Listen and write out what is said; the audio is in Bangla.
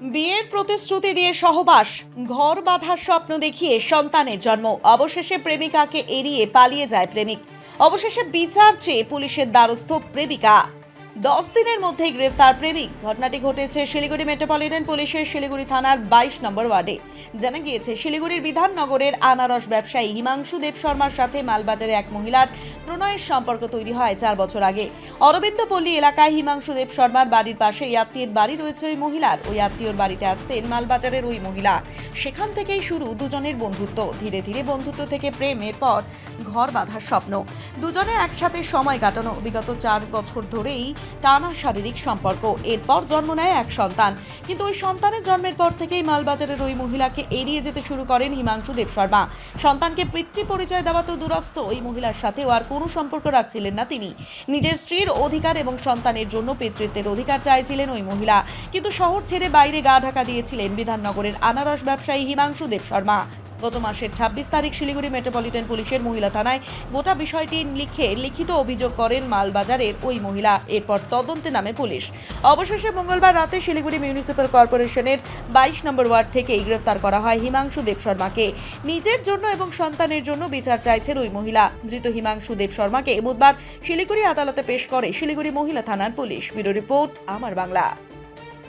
বিয়ের প্রতিশ্রুতি দিয়ে সহবাস, ঘর বাঁধার স্বপ্ন দেখিয়ে সন্তানের জন্ম। অবশেষে প্রেমিকাকে এড়িয়ে পালিয়ে যায় প্রেমিক। অবশেষে বিচার চেয়ে পুলিশের দ্বারস্থ প্রেমিকা। দশ দিনের মধ্যেই গ্রেফতার প্রেমিক। ঘটনাটি ঘটেছে শিলিগুড়ি মেট্রোপলিটন পুলিশের শিলিগুড়ি থানার বাইশ নম্বর ওয়ার্ডে। জানা গিয়েছে, শিলিগুড়ির বিধাননগরের আনারস ব্যবসায়ী হিমাংশু দেব শর্মার সাথে মালবাজারে এক মহিলার প্রণয়ের সম্পর্ক তৈরি হয় চার বছর আগে। অরবিন্দ পল্লী এলাকায় হিমাংশু দেব শর্মার বাড়ির পাশে আত্মীয়ের বাড়ি রয়েছে ওই মহিলার। ওই আত্মীয়র বাড়িতে আসতেন মালবাজারের ওই মহিলা। সেখান থেকেই শুরু দুজনের বন্ধুত্ব। ধীরে ধীরে বন্ধুত্ব থেকে প্রেমের পর ঘর বাঁধার স্বপ্ন। দুজনে একসাথে সময় কাটানো। বিগত চার বছর ধরেই টানা শারীরিক সম্পর্ক। এরপর জন্ম নেয় এক সন্তান। কিন্তু ওই সন্তানের জন্মের পর থেকেই মালবাজারের ওই মহিলাকে এড়িয়ে যেতে শুরু করেন হিমাংশু দেব শর্মা। সন্তানকে পিতৃ পরিচয় দেওয়া তো দূরস্থ ওই মহিলার সাথেও আর কোনো সম্পর্ক রাখছিলেন না তিনি। নিজের স্ত্রীর অধিকার এবং সন্তানের জন্য পিতৃত্বের অধিকার চাইছিলেন ওই মহিলা। কিন্তু শহর ছেড়ে বাইরে গা ঢাকা দিয়েছিলেন বিধাননগরের আনারস ব্যবসায়ী হিমাংশু দেব শর্মা। গত মাসের ছাব্বিশ তারিখ শিলিগুড়ি মেট্রোপলিটন পুলিশের মহিলা থানায় গোটা বিষয়টি লিখে লিখিত অভিযোগ করেন মালবাজারের ওই মহিলা। এরপর তদন্তে নামে পুলিশ। অবশেষে মঙ্গলবার রাতে শিলিগুড়ি মিউনিসিপ্যাল কর্পোরেশনের বাইশ নম্বর ওয়ার্ড থেকেই গ্রেফতার করা হয় হিমাংশু দেব শর্মাকে। নিজের জন্য এবং সন্তানের জন্য বিচার চাইছেন ওই মহিলা। ধৃত হিমাংশু দেব শর্মাকে বুধবার শিলিগুড়ি আদালতে পেশ করে শিলিগুড়ি মহিলা থানার পুলিশ। ব্যুরো রিপোর্ট, আমার বাংলা।